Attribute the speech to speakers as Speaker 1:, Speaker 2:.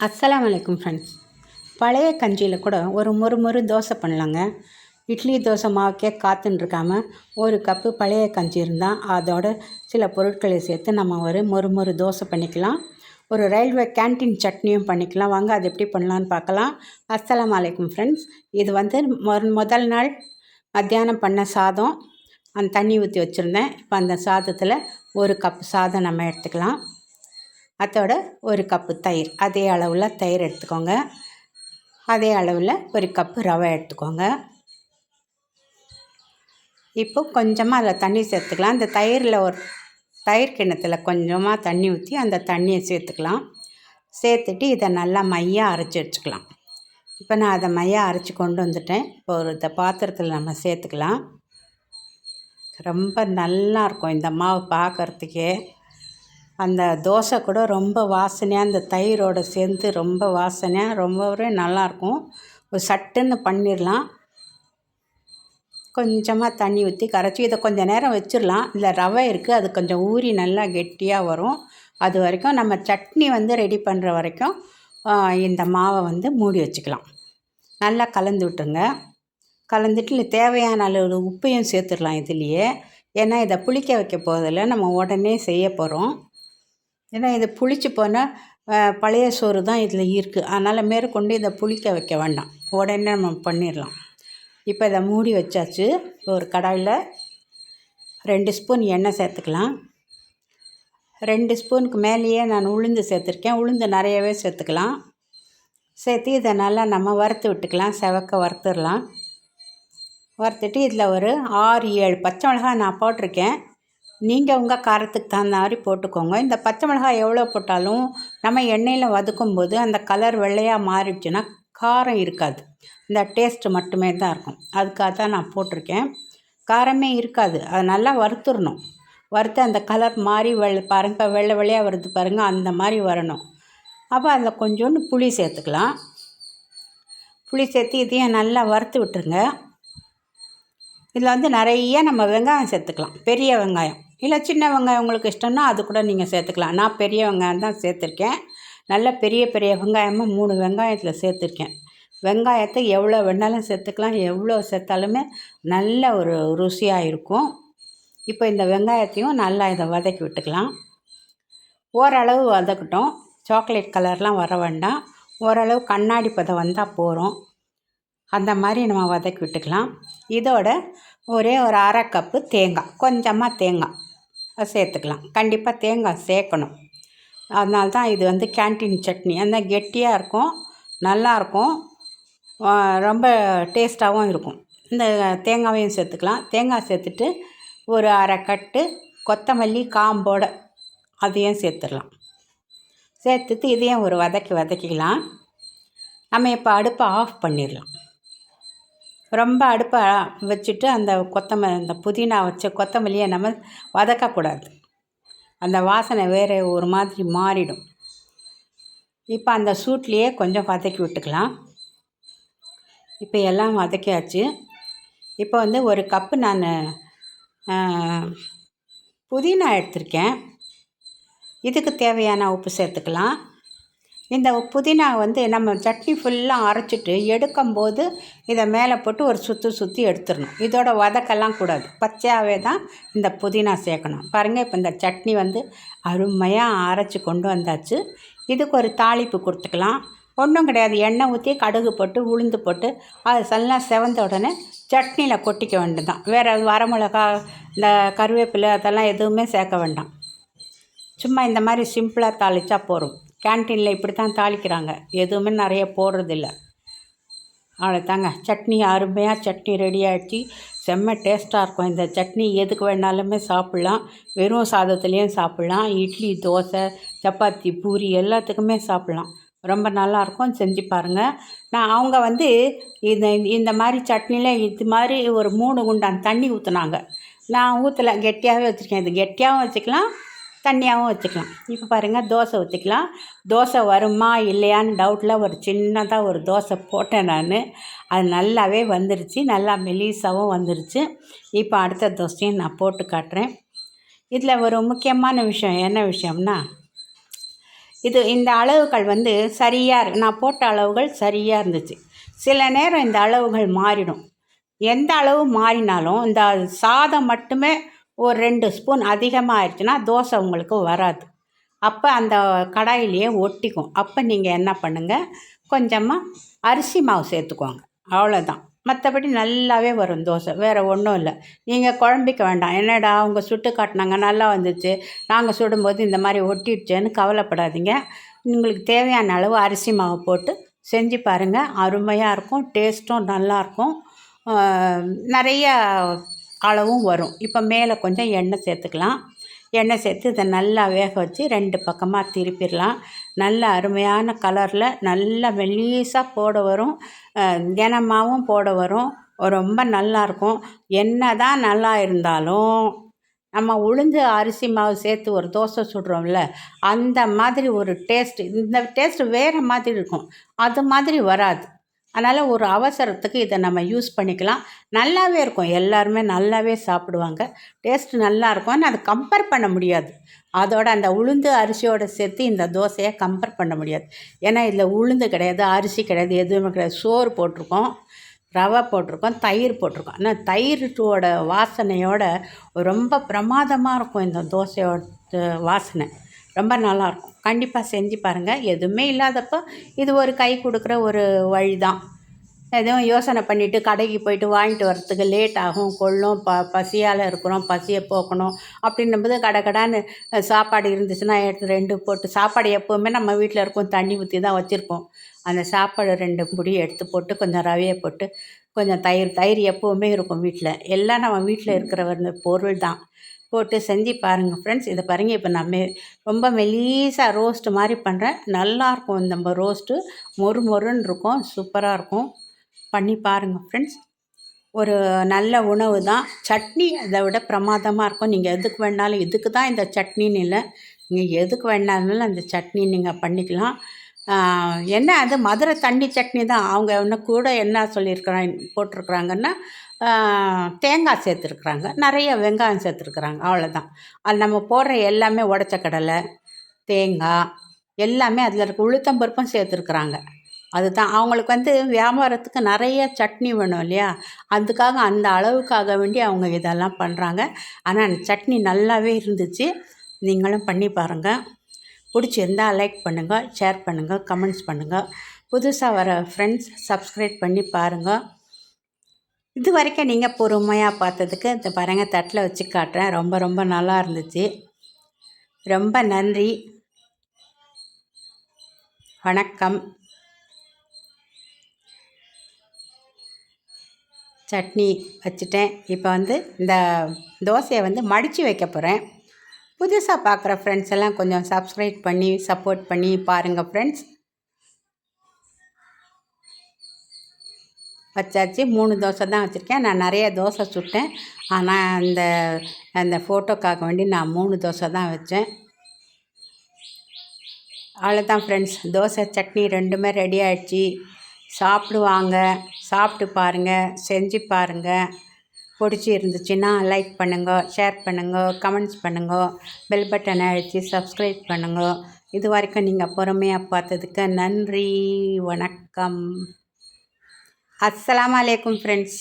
Speaker 1: அஸ்லாம் அலைக்கும் ஃப்ரெண்ட்ஸ் பழைய கஞ்சியில் கூட ஒரு மொறு மொறு தோசை பண்ணலாங்க. இட்லி தோசை மாவுக்கே காத்துன்னு இருக்காமல் ஒரு கப்பு பழைய கஞ்சி இருந்தால் அதோட சில பொருட்களை சேர்த்து நம்ம ஒரு மொறு மொறு தோசை பண்ணிக்கலாம். ஒரு ரயில்வே கேன்டீன் சட்னியும் பண்ணிக்கலாம். வாங்க அது எப்படி பண்ணலான்னு பார்க்கலாம். அஸ்லாம் அலைக்கும் ஃப்ரெண்ட்ஸ் இது வந்து மொ முதல் நாள் மத்தியானம் பண்ண சாதம். அந்த தண்ணி ஊற்றி வச்சுருந்தேன். இப்போ அந்த சாதத்தில் ஒரு கப் சாதம் நம்ம எடுத்துக்கலாம். அதோட ஒரு கப்பு தயிர். அதே அளவில் தயிர் எடுத்துக்கோங்க. அதே அளவில் ஒரு கப்பு ரவை எடுத்துக்கோங்க. இப்போ கொஞ்சமாக அதில் தண்ணி சேர்த்துக்கலாம். அந்த தயிரில் ஒரு தயிர் கிண்ணத்தில் கொஞ்சமாக தண்ணி ஊற்றி அந்த தண்ணியை சேர்த்துக்கலாம். சேர்த்துட்டு இதை நல்லா மையாக அரைச்சி வச்சுக்கலாம். இப்போ நான் அதை மையாக அரைச்சி கொண்டு வந்துட்டேன். இப்போ ஒரு இந்த பாத்திரத்தில் நம்ம சேர்த்துக்கலாம். ரொம்ப நல்லா இருக்கும் இந்த மாவு பார்க்குறதுக்கே அந்த தோசை கூட ரொம்ப வாசனையாக அந்த தயிரோடு சேர்ந்து ரொம்ப வாசனையாக ரொம்பவே நல்லாயிருக்கும். ஒரு சட்டுன்னு பண்ணிடலாம். கொஞ்சமாக தண்ணி ஊற்றி கரைச்சி இதை கொஞ்சம் நேரம் வச்சிடலாம். இல்லை ரவை இருக்குது அது கொஞ்சம் ஊறி நல்லா கெட்டியாக வரும். அது வரைக்கும் நம்ம சட்னி வந்து ரெடி பண்ணுற வரைக்கும் இந்த மாவை வந்து மூடி வச்சுக்கலாம். நல்லா கலந்து விட்டுங்க கலந்துட்டு தேவையான அளவு உப்பையும் சேர்த்துடலாம் இதுலேயே. ஏன்னா இதை புளிக்க வைக்க போதில் நம்ம உடனே செய்ய போகிறோம் ஏன்னா இது புளிச்சு போனால் பழைய சோறு தான் இதில் இருக்குது அதனால் மேற்கொண்டு இதை புளிக்க வைக்க வேண்டாம். உடனே நம்ம பண்ணிடலாம். இப்போ இதை மூடி வச்சாச்சு. ஒரு கடாயில் ரெண்டு ஸ்பூன் எண்ணெய் சேர்த்துக்கலாம். ரெண்டு ஸ்பூனுக்கு மேலேயே நான் உளுந்து சேர்த்துருக்கேன். உளுந்து நிறையவே சேர்த்துக்கலாம். சேர்த்து இதை நல்லா நம்ம வறுத்து விட்டுக்கலாம். செவக்க வறுத்துடலாம். வறுத்துட்டு இதில் ஒரு ஆறு ஏழு பச்சை மிளகாய் நான் போட்டிருக்கேன். நீங்கள் உங்கள் காரத்துக்கு தகுந்த மாதிரி போட்டுக்கோங்க. இந்த பச்சை மிளகாய் எவ்வளோ போட்டாலும் நம்ம எண்ணெயில் வதக்கும் போது அந்த கலர் வெள்ளையாக மாறிடுச்சுன்னா காரம் இருக்காது. இந்த டேஸ்ட்டு மட்டுமே தான் இருக்கும். அதுக்காக தான் நான் போட்டிருக்கேன். காரமே இருக்காது. அதை நல்லா வறுத்துடணும். வறுத்து அந்த கலர் மாறி வெள்ளை பாருங்கள் இப்போ வெள்ளை வெள்ளையாக வருது பாருங்கள் அந்த மாதிரி வரணும். அப்போ அதில் கொஞ்சோண்டு புளி சேர்த்துக்கலாம். புளி சேர்த்து இதையும் நல்லா வறுத்து விட்டுருங்க. இதில் வந்து நிறைய நம்ம வெங்காயம் சேர்த்துக்கலாம். பெரிய வெங்காயம். இல்லை சின்ன வெங்காயம் உங்களுக்கு இஷ்டம்னா அது கூட நீங்கள் சேர்த்துக்கலாம். நான் பெரிய வெங்காயம் தான் சேர்த்துருக்கேன். நல்ல பெரிய பெரிய வெங்காயமாக மூணு வெங்காயத்தில் சேர்த்துருக்கேன். வெங்காயத்தை எவ்வளோ வேணாலும் சேர்த்துக்கலாம். எவ்வளோ சேர்த்தாலுமே நல்ல ஒரு ருசியாக இருக்கும். இப்போ இந்த வெங்காயத்தையும் நல்லா இதை வதக்கி விட்டுக்கலாம். ஓரளவு வதக்கட்டும். சாக்லேட் கலர்லாம் வர வேண்டாம். ஓரளவு கண்ணாடி பதம் வந்தால் போகிறோம் அந்த மாதிரி நம்ம வதக்கி விட்டுக்கலாம். இதோட ஒரே ஒரு அரை கப்பு தேங்காய். கொஞ்சமாக தேங்காய். சேர்த்துக்கலாம். கண்டிப்பாக தேங்காய் சேர்க்கணும். அதனால தான் இது வந்து கேன்டீன் சட்னி. அந்த கெட்டியாக இருக்கும் நல்லாயிருக்கும் ரொம்ப டேஸ்ட்டாகவும் இருக்கும். இந்த தேங்காவையும் சேர்த்துக்கலாம். தேங்காய் சேர்த்துட்டு ஒரு அரை கட்டு கொத்தமல்லி காம்போட அதையும் சேர்த்துடலாம். சேர்த்துட்டு இதையும் ஒரு வதக்கி வதக்கிக்கலாம். நம்ம இப்போ அடுப்பை ஆஃப் பண்ணிடலாம். ரொம்ப அடுப்பை வச்சுட்டு அந்த கொத்தமல்லி அந்த புதினா வச்ச கொத்தமல்லியை நம்ம வதக்கக்கூடாது அந்த வாசனை வேறு ஒரு மாதிரி மாறிடும். இப்போ அந்த சூட்லேயே கொஞ்சம் வதக்கி விட்டுக்கலாம். இப்போ எல்லாம் வதக்கியாச்சு. இப்போ வந்து ஒரு கப்பு நான் புதினா எடுத்திருக்கேன். இதுக்கு தேவையான உப்பு சேர்த்துக்கலாம். இந்த புதினா வந்து நம்ம சட்னி ஃபுல்லாக அரைச்சிட்டு எடுக்கும்போது இதை மேலே போட்டு ஒரு சுற்றி சுற்றி எடுத்துடணும். இதோட வதக்கெல்லாம் கூடாது. பச்சையாகவே தான் இந்த புதினா சேர்க்கணும். பாருங்கள் இப்போ இந்த சட்னி வந்து அருமையாக அரைச்சி கொண்டு வந்தாச்சு. இதுக்கு ஒரு தாளிப்பு கொடுத்துக்கலாம். ஒன்றும் கிடையாது. எண்ணெய் ஊற்றி கடுகு போட்டு உளுந்து போட்டு அது நல்லா செவந்த உடனே சட்னியில் கொட்டிக்க வேண்டியது தான் வேறு வரமிளகா இந்த கருவேப்பிலை அதெல்லாம் எதுவுமே சேர்க்க வேண்டாம். சும்மா இந்த மாதிரி சிம்பிளாக தாளித்தா போகும் கேன்டீனில் இப்படி தான் தாளிக்கிறாங்க. எதுவுமே நிறைய போடுறதில்ல. அவ்வளோதாங்க சட்னி அருமையாக சட்னி ரெடி ஆகிடுச்சு செம்ம டேஸ்ட்டாக இருக்கும். இந்த சட்னி எதுக்கு வேணாலுமே சாப்பிட்லாம். வெறும் சாதத்துலேயும் சாப்பிட்லாம். இட்லி தோசை சப்பாத்தி பூரி எல்லாத்துக்குமே சாப்பிட்லாம். ரொம்ப நல்லாயிருக்கும் செஞ்சு பாருங்கள் நான் அவங்க வந்து இந்த இந்த மாதிரி சட்னியில் இது மாதிரி ஒரு மூணு குண்டான் தண்ணி ஊற்றுனாங்க நான் ஊற்றலை கெட்டியாகவே வச்சுருக்கேன். இது கெட்டியாகவும் வச்சுக்கலாம். தண்ணியாகவும் வச்சுக்கலாம். இப்போ பாருங்கள் தோசை ஊற்றிக்கலாம் தோசை வருமா இல்லையான்னு டவுட்டில் ஒரு சின்னதாக ஒரு தோசை போட்டேன் நான். அது நல்லாவே வந்துருச்சு. நல்லா மெலிசாவும் வந்துருச்சு. இப்போ அடுத்த தோசையும் நான் போட்டு காட்டுறேன். இதில் ஒரு முக்கியமான விஷயம் என்ன விஷயம்னா இது இந்த அளவுகள் வந்து சரியாக நான் போட்ட அளவுகள் சரியாக இருந்துச்சு. சில நேரம் இந்த அளவுகள் மாறிடும். எந்த அளவு மாறினாலும் இந்த சாதம் மட்டுமே ஒரு ரெண்டு ஸ்பூன் அதிகமாக ஆயிடுச்சுன்னா தோசை உங்களுக்கு வராது. அப்போ அந்த கடாயிலேயே ஒட்டிக்கும். அப்போ நீங்கள் என்ன பண்ணுங்கள் கொஞ்சமாக அரிசி மாவு சேர்த்துக்கோங்க. அவ்வளோதான் மற்றபடி நல்லாவே வரும் தோசை. வேறு ஒன்றும் இல்லை. நீங்கள் குழம்பிக்க வேண்டாம். என்னடா அவங்க சுட்டு காட்டினாங்க? நல்லா வந்துச்சு. நாங்கள் சுடும்போது இந்த மாதிரி ஒட்டிடுச்சேன்னு கவலைப்படாதீங்க. உங்களுக்கு தேவையான அளவு அரிசி மாவு போட்டு செஞ்சு பாருங்கள் அருமையாக இருக்கும். டேஸ்ட்டும் நல்லாயிருக்கும் நிறைய அளவும் வரும். இப்போ மேலே கொஞ்சம் எண்ணெய் சேர்த்துக்கலாம். எண்ணெய் சேர்த்து இதை நல்லா வேக வச்சு ரெண்டு பக்கமாக திருப்பிடலாம். நல்ல அருமையான கலரில் நல்லா மெல்லீஸாக போட வரும். கனமாகவும் போட வரும். ரொம்ப நல்லாயிருக்கும் என்ன தான் நல்லா இருந்தாலும் நம்ம உளுந்து அரிசி மாவு சேர்த்து ஒரு தோசை சுடுறோம்ல அந்த மாதிரி ஒரு டேஸ்ட் இந்த டேஸ்ட் வேறு மாதிரி இருக்கும். அது மாதிரி வராது. அதனால் ஒரு அவசரத்துக்கு இதை நம்ம யூஸ் பண்ணிக்கலாம். நல்லாவே இருக்கும். எல்லாருமே நல்லாவே சாப்பிடுவாங்க. டேஸ்ட் நல்லா இருக்கும். ஆனால் அதை கம்பேர் பண்ண முடியாது. அதோட அந்த உளுந்து அரிசியோடு சேர்த்து இந்த தோசையை கம்பேர் பண்ண முடியாது. ஏன்னா இதில் உளுந்து கிடையாது அரிசி கிடையாது எதுவுமே கிடையாது. சோறு போட்டிருக்கோம் ரவை போட்டிருக்கோம் தயிர் போட்டிருக்கோம். ஆனால் தயிரோட வாசனையோட ரொம்ப பிரமாதமாக இருக்கும் இந்த தோசையோட வாசனை. ரொம்ப நல்லாயிருக்கும். கண்டிப்பாக செஞ்சு பாருங்கள் எதுவுமே இல்லாதப்போ இது ஒரு கை கொடுக்குற ஒரு வழி தான் எதுவும் யோசனை பண்ணிவிட்டு கடைக்கு போயிட்டு வாங்கிட்டு வரத்துக்கு லேட் ஆகும். கொள்ளும் ப பசியால் இருக்கிறோம் பசியை போக்கணும் அப்படின்னும்போது கடை கடான்னு சாப்பாடு இருந்துச்சுன்னா எடுத்து ரெண்டு போட்டு சாப்பாடு எப்போவுமே நம்ம வீட்டில் இருக்கும். தண்ணி ஊற்றி தான் வச்சுருப்போம். அந்த சாப்பாடு ரெண்டு முடி எடுத்து போட்டு கொஞ்சம் ரவையை போட்டு கொஞ்சம் தயிர் தயிர் எப்போவுமே இருக்கும் வீட்டில் எல்லாம் நம்ம வீட்டில் இருக்கிற பொருள் தான் போட்டு செஞ்சு பாருங்கள் ஃப்ரெண்ட்ஸ் இதை பாருங்கள் இப்போ நம்ம ரொம்ப மெலீஸாக ரோஸ்ட்டு மாதிரி பண்ணுறேன் நல்லாயிருக்கும் இந்த ரோஸ்ட்டு மொறு மொறுன்னு இருக்கும். சூப்பராக இருக்கும். பண்ணி பாருங்கள் ஃப்ரெண்ட்ஸ் ஒரு நல்ல உணவு தான். சட்னி அதை விட பிரமாதமாக இருக்கும். நீங்கள் எதுக்கு வேணாலும் இதுக்கு தான் இந்த சட்னின்னு இல்லை. நீங்கள் எதுக்கு வேணாலும் அந்த சட்னி நீங்கள் பண்ணிக்கலாம். என்ன அது மதுரை தண்ணி சட்னி தான். அவங்க இன்னும் கூட என்ன சொல்லியிருக்கிறாங்க போட்டிருக்கிறாங்கன்னா தேங்காய் சேர்த்துருக்குறாங்க. நிறைய வெங்காயம் சேர்த்துருக்குறாங்க. அவ்வளோதான் அது நம்ம போடுற எல்லாமே உடச்ச கடலை தேங்காய் எல்லாமே அதில் இருக்க உளுத்தம்பருப்பும் சேர்த்துருக்குறாங்க. அதுதான். அவங்களுக்கு வந்து வியாபாரத்துக்கு நிறைய சட்னி வேணும் இல்லையா? அதுக்காக அந்த அளவுக்காக வேண்டி அவங்க இதெல்லாம் பண்ணுறாங்க ஆனால் அந்த சட்னி நல்லாவே இருந்துச்சு. நீங்களும் பண்ணி பாருங்கள் பிடிச்சிருந்தால் லைக் பண்ணுங்கள் ஷேர் பண்ணுங்கள் கமெண்ட்ஸ் பண்ணுங்கள் புதுசாக வர ஃப்ரெண்ட்ஸ் சப்ஸ்கிரைப் பண்ணி பாருங்கள் இது வரைக்கும் நீங்கள் பொறுமையாக பார்த்ததுக்கு இந்த பாருங்கள் தட்டில் வச்சு காட்டுறேன். ரொம்ப ரொம்ப நல்லா இருந்துச்சு. ரொம்ப நன்றி. வணக்கம். சட்னி வச்சுட்டேன். இப்போ வந்து இந்த தோசையை வந்து மடித்து வைக்க போகிறேன் புதுசாக பார்க்குற ஃப்ரெண்ட்ஸ் எல்லாம் கொஞ்சம் சப்ஸ்கிரைப் பண்ணி சப்போர்ட் பண்ணி பாருங்கள் ஃப்ரெண்ட்ஸ் வச்சாச்சு. மூணு தோசை தான் வச்சுருக்கேன். நான் நிறைய தோசை சுட்டேன். ஆனால் அந்த அந்த ஃபோட்டோக்காக வேண்டி நான் மூணு தோசை தான் வச்சேன். அவ்வளோதான் ஃப்ரெண்ட்ஸ் தோசை சட்னி ரெண்டுமே ரெடி ஆகிடுச்சி சாப்பிடுவாங்க. சாப்பிட்டு பாருங்கள் செஞ்சு பாருங்கள் பிடிச்சி இருந்துச்சுன்னா லைக் பண்ணுங்க ஷேர் பண்ணுங்க கமெண்ட்ஸ் பண்ணுங்க பெல் பட்டனை அழித்து சப்ஸ்கிரைப் பண்ணுங்க. இது வரைக்கும் நீங்கள் பொறுமையாக பார்த்ததுக்கு நன்றி வணக்கம். அஸ்லாம் அலைக்கும் ஃப்ரெண்ட்ஸ்